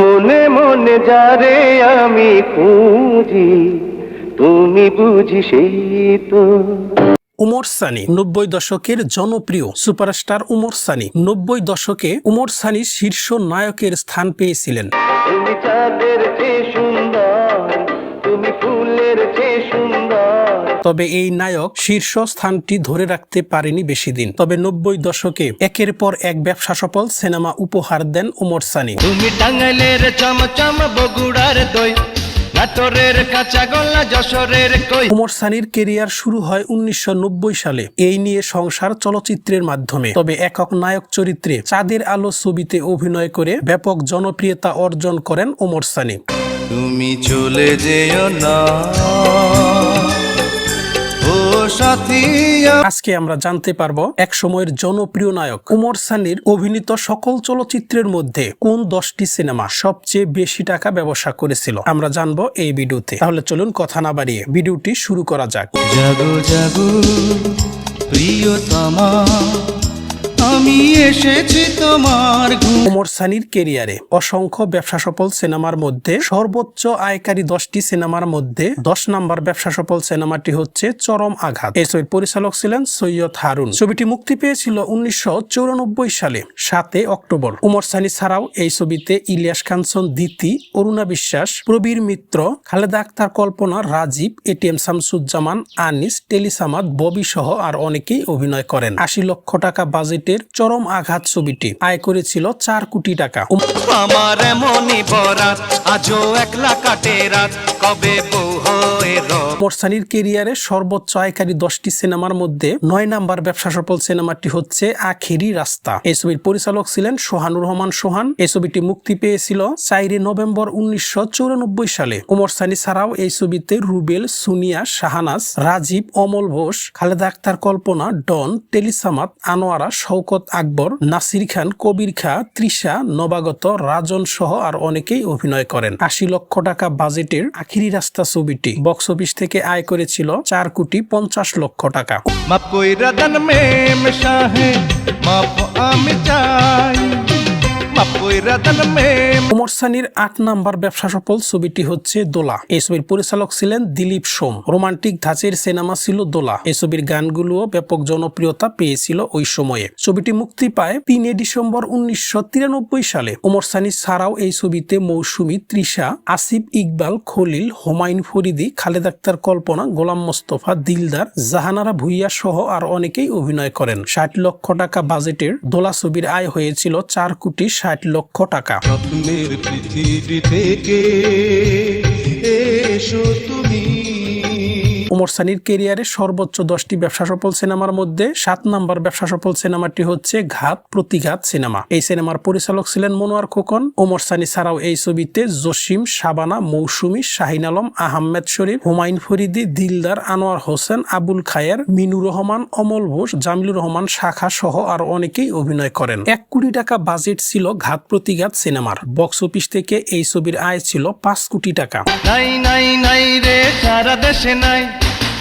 মনে মনে যারে আমি খুঁজি তুমি বুঝি সেই তো। উমর সানি নব্বই দশকের জনপ্রিয় সুপারস্টার উমর সানি নব্বই দশকে উমর সানি শীর্ষ নায়কের স্থান পেয়েছিলেন। তবে এই নায়ক শীর্ষ স্থানটি ধরে রাখতে পারেনি বেশি দিন তবে নব্বই দশকে একের পর এক ব্যবসা সফল সিনেমা উপহার দেন উমর সানি। তুমি টাঙ্গাইলের চমচম বগুড়ার দই উমর সানির কেরিয়ার শুরু হয় উনিশশো নব্বই সালে। এই নিয়ে সংসার চলচ্চিত্রের মাধ্যমে। তবে একক নায়ক চরিত্রে চাঁদের আলো ছবিতে অভিনয় করে ব্যাপক জনপ্রিয়তা অর্জন করেন ওমর সানি। তুমি চলে যেও না। আজকে আমরা জানতে পারব এক সময়ের জনপ্রিয় নায়ক উমর সানির অভিনীত সকল চলচ্চিত্রের মধ্যে কোন দশটি সিনেমা সবচেয়ে বেশি টাকা ব্যবসা করেছিল? আমরা জানব এই ভিডিওতে। তাহলে চলুন কথা না বাড়িয়ে ভিডিওটি শুরু করা যাক। জাগো জাগো প্রিয়তমা। আমি এসেছি তোমার ওমর সানির কেরিয়ারে অসংখ্য ব্যবসা সফল সিনেমার মধ্যে সর্বোচ্চ আয়কারী দশটি সিনেমার মধ্যে দশ ব্যবসা সফল সিনেমাটি হচ্ছে চরম আঘাত। এই ছবির পরিচালক ছিলেন সৈয়দ হারুন। ছবিটি মুক্তি পেয়েছিল উনিশশো সালে, সাতে অক্টোবর। উমর সানি ছাড়াও এই ছবিতে ইলিয়াস কাঞ্চন দিতি, অরুণা বিশ্বাস, প্রবীর মিত্র, খালেদা আক্তার কল্পনা, রাজীব, এটিএম শামসুজ্জামান, আনিস, টেলিসামাদ, ববি সহ আর অনেকেই অভিনয় করেন। আশি লক্ষ টাকা বাজেটের চরম আঘাত ছবিটি। আয় করেছিল চার কোটি টাকা। আমার এমনই বরাত, আজও একলা কাটে রাত, কবে বউ কেরিয়ারে সর্বোচ্চ আয়কারী দশটি সিনেমার মধ্যে নয় নাম্বার ব্যবসা সফল সিনেমাটি হচ্ছে আখেরি রাস্তা। এই ছবির পরিচালক ছিলেন সোহানুর রহমান সোহান এই ছবিটি মুক্তি পেয়েছিল নভেম্বর উনিশশো সালে। সানি ছাড়াও এই ছবিতে রুবেল, সুনিয়া, শাহানাজ, রাজীব, অমল ঘোষ, খালেদা আক্তার কল্পনা, ডন টেলিসামাত আনোয়ারা, শওকত আকবর, নাসির খান, কবির খা, তৃষা, নবাগত, রাজন সহ আর অনেকেই অভিনয় করেন। আশি লক্ষ টাকা বাজেটের আখিরি রাস্তা ছবিটি। বক্স অফিস থেকে আয় করেছিল চার কোটি পঞ্চাশ লক্ষ টাকা। মাপ কইরা দান মে মেশা হে মাপ আমি চাই। ওমর সানির আট নাম্বার ব্যবসা সফল ছবিটি হচ্ছে দোলা। এই ছবির পরিচালক ছিলেন দিলীপ সোম। রোমান্টিক ধাঁচের সিনেমা ছিল দোলা। এই ছবির গানগুলোও ব্যাপক জনপ্রিয়তা পেয়েছিল ওই সময়ে। ছবিটি মুক্তি পায় তিনে ডিসেম্বর উনিশশো তিরানব্বই সালে। ওমর সানি ছাড়াও এই ছবিতে মৌসুমী তৃষা, আসিফ ইকবাল, খলিল, হোমায়ুন ফরিদি, খালেদ আক্তার কল্পনা, গোলাম মোস্তফা, দিলদার, জাহানারা ভুইয়া সহ আর অনেকেই অভিনয় করেন। ষাট লক্ষ টাকা বাজেটের দোলা ছবির আয় হয়েছিল চার কোটি ষাট লক্ষ টাকা। পৃথিবী থেকে এসো তুমি। ওমর সানির কেরিয়ারে সর্বোচ্চ দশটি ব্যবসা সফল সিনেমার মধ্যে সাত নম্বর ব্যবসা সফল সিনেমাটি হচ্ছে ঘাত প্রতিঘাত সিনেমা। এই সিনেমার পরিচালক ছিলেন মনোয়ার খোকন ওমর সানি ছাড়াও এই ছবিতে জসিম, শাবানা, মৌসুমী, শাহিন আলম, আহমেদ শরীফ, হুমায়ুন ফরিদি, দিলদার আনোয়ার হোসেন, আবুল খায়ের, মিনুর রহমান, অমল ঘোষ, জামিলুর রহমান, শাখা সহ আর অনেকেই অভিনয় করেন। এক কোটি টাকা বাজেট ছিল ঘাত প্রতিঘাত সিনেমার। বক্স অফিস থেকে এই ছবির আয় ছিল পাঁচ কোটি টাকা। নাই নাই নাই রে, সারা দেশে নাই।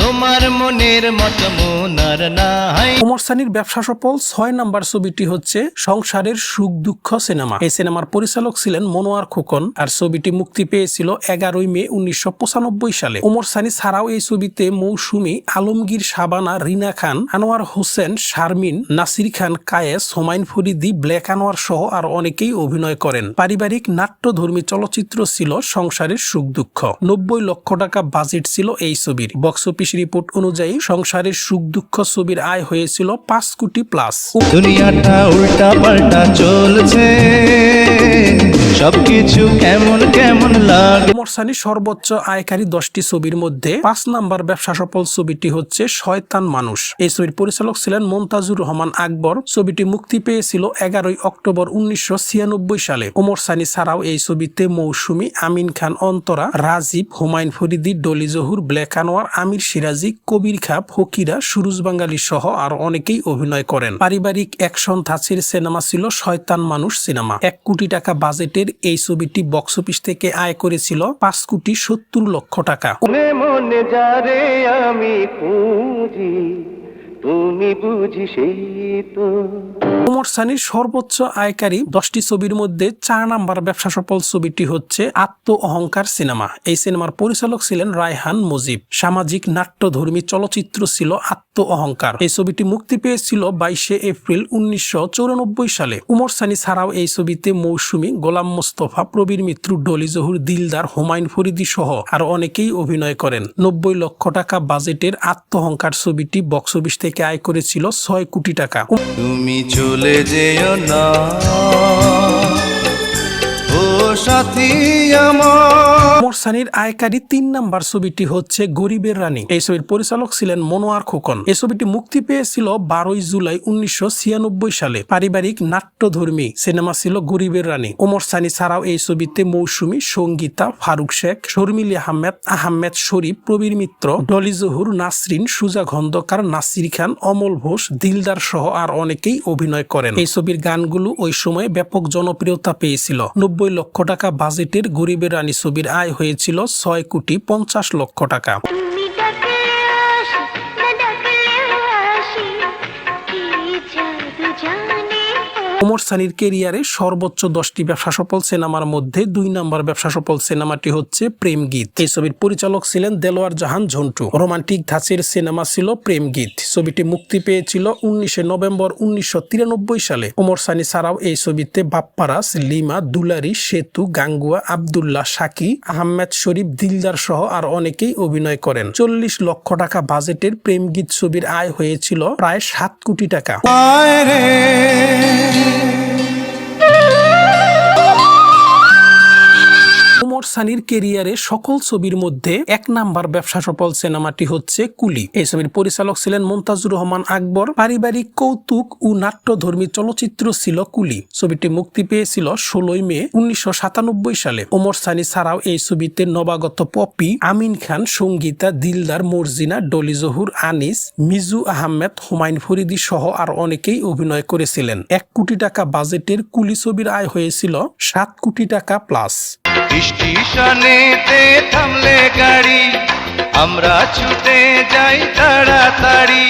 তোমার মনের মত মনার নাই। ওমর সানির ব্যবসা সফল ছয় নাম্বার ছবিটি হচ্ছে সংসারের সুখ দুঃখ সিনেমা। এই সিনেমার পরিচালক ছিলেন মনোয়ার খোকন, আর ছবিটি মুক্তি পেয়েছিল এগারোই মে উনিশশো পঁচানব্বই সালে। ওমর সানি ছাড়াও এই ছবিতে মৌসুমী আলমগীর সাবানা রিনা খান, আনোয়ার হোসেন, শারমিন, নাসির খান, কায়েস হোমাইন ফরিদি, ব্ল্যাক আনোয়ার সহ আর অনেকেই অভিনয় করেন। পারিবারিক নাট্যধর্মী চলচ্চিত্র ছিল সংসারের সুখ দুঃখ। নব্বই লক্ষ টাকা বাজেট ছিল এই ছবির। বক্স অফিস রিপোর্ট অনুযায়ী সংসারের সুখ দুঃখ ছবির আয় হয়েছিল পাঁচ কোটি প্লাস দুনিয়াটা উল্টা পাল্টা চলছে। সবকিছু কেমন কেমন লাগে সর্বোচ্চ আয়কারী দশটি ছবির মধ্যে পাঁচ নাম্বার ব্যবসা সফল ছবিটি হচ্ছে শয়তান মানুষ। এই ছবির পরিচালক ছিলেন মন্তাজুর রহমান আকবর। ছবিটি মুক্তি পেয়েছিল এগারোই অক্টোবর উনিশশো ছিয়ানব্বই সালে। ওমর সানি ছাড়াও এই ছবিতে মৌসুমী আমিন খান অন্তরা রাজীব হুমায়ুন ফরিদি ডলি জহুর ব্ল্যাক আনোয়ার আমির সিরাজি, কবির খাপ হকিরা সুরুজ বাঙালি সহ আর অনেকেই অভিনয় করেন। পারিবারিক অ্যাকশন ধাঁচের সিনেমা ছিল শয়তান মানুষ সিনেমা। এক কোটি টাকা বাজেটের এই ছবিটি বক্স অফিস থেকে আয় করেছিল পাঁচ কোটি সত্তর লক্ষ টাকা। আমি তুমি বুঝি সানির সর্বোচ্চ আয়কারী দশটি ছবির মধ্যে চার নাম্বার ব্যবসা সফল ছবিটি হচ্ছে আত্ম অহংকার সিনেমা। এই সিনেমার পরিচালক ছিলেন রায়হান মুজিব। সামাজিক নাট্যধর্মী চলচ্চিত্র ছিল আত্ম অহংকার। এই ছবিটি মুক্তি পেয়েছিল বাইশে এপ্রিল উনিশশো সালে। উমর সানি ছাড়াও এই ছবিতে মৌসুমী গোলাম মোস্তফা, প্রবীর মিত্র, ডলি জহুর, দিলদার, হুমায়ুন ফরিদি সহ আরও অনেকেই অভিনয় করেন। নব্বই লক্ষ টাকা বাজেটের আত্ম অহংকার ছবিটি বক্স অফিস থেকে আয় করেছিল ছয় কোটি টাকা। তুমি চলে যেও না। ও সাথী আমার। ওমর সানির আয়কারী তিন নাম্বার ছবিটি হচ্ছে গরিবের রানী। এই ছবির পরিচালক ছিলেন মনোয়ার খোকন। এই ছবিটি মুক্তি পেয়েছিল বারোই জুলাই উনিশশো ছিয়ানব্বই সালে। পারিবারিক নাট্যধর্মী, সিনেমা ছিল গরিবের রানী। ওমর সানি ছাড়াও এই ছবিতে মৌসুমী সঙ্গীতা, ফারুক শেখ, শর্মিলি আহমেদ আহমেদ শরীফ, প্রবীর মিত্র, ডলি জহুর, নাসরিন, সুজা খন্দকার, নাসির খান, অমল ঘোষ, দিলদার সহ আর অনেকেই অভিনয় করেন। এই ছবির গানগুলো ওই সময় ব্যাপক জনপ্রিয়তা পেয়েছিল। নব্বই লক্ষ টাকা বাজেটের গরিবের রানী ছবির আয় হয়েছিল ছয় কোটি পঞ্চাশ লক্ষ টাকা। ওমর সানির কেরিয়ারে সর্বোচ্চ দশটি ব্যবসা সফল সিনেমার মধ্যে দুই নম্বর ব্যবসা সফল সিনেমাটি হচ্ছে প্রেম গীত। এই ছবির পরিচালক ছিলেন দেলোয়ার জাহান ঝন্টু। রোমান্টিক ধাঁচের সিনেমা ছিল প্রেম গীত। ছবিটি মুক্তি পেয়েছিল উনিশে নভেম্বর উনিশশো তিরানব্বই সালে। ওমর সানি ছাড়াও এই ছবিতে বাপ্পারাস লিমা দুলারি, সেতু, গাঙ্গুয়া, আবদুল্লাহ, সাকি, আহমেদ শরীফ, দিলদার সহ আর অনেকেই অভিনয় করেন। চল্লিশ লক্ষ টাকা বাজেটের প্রেম গীত ছবির আয় হয়েছিল প্রায় সাত কোটি টাকা। সানির কেরিয়ারে সকল ছবির মধ্যে এক নাম্বার ব্যবসা সফল সিনেমাটি হচ্ছে কুলি। এই ছবির পরিচালক ছিলেন মমতাজুর রহমান আকবর। পারিবারিক কৌতুক ও নাট্যধর্মী চলচ্চিত্র ছিল কুলি। ছবিটি মুক্তি পেয়েছিল ষোলোই মে উনিশশো সাতানব্বই সালে। ওমর সানি ছাড়াও এই ছবিতে নবাগত পপি আমিন খান, সঙ্গীতা দিলদার, মর্জিনা, ডলি জহুর, আনিস, মিজু আহমেদ, হুমায়ুন ফরিদি সহ আর অনেকেই অভিনয় করেছিলেন। এক কোটি টাকা বাজেটের কুলি ছবির আয় হয়েছিল সাত কোটি টাকা প্লাস। স্টেশনেতে থামলে গাড়ি আমরা ছুটে যাই তাড়াতাড়ি।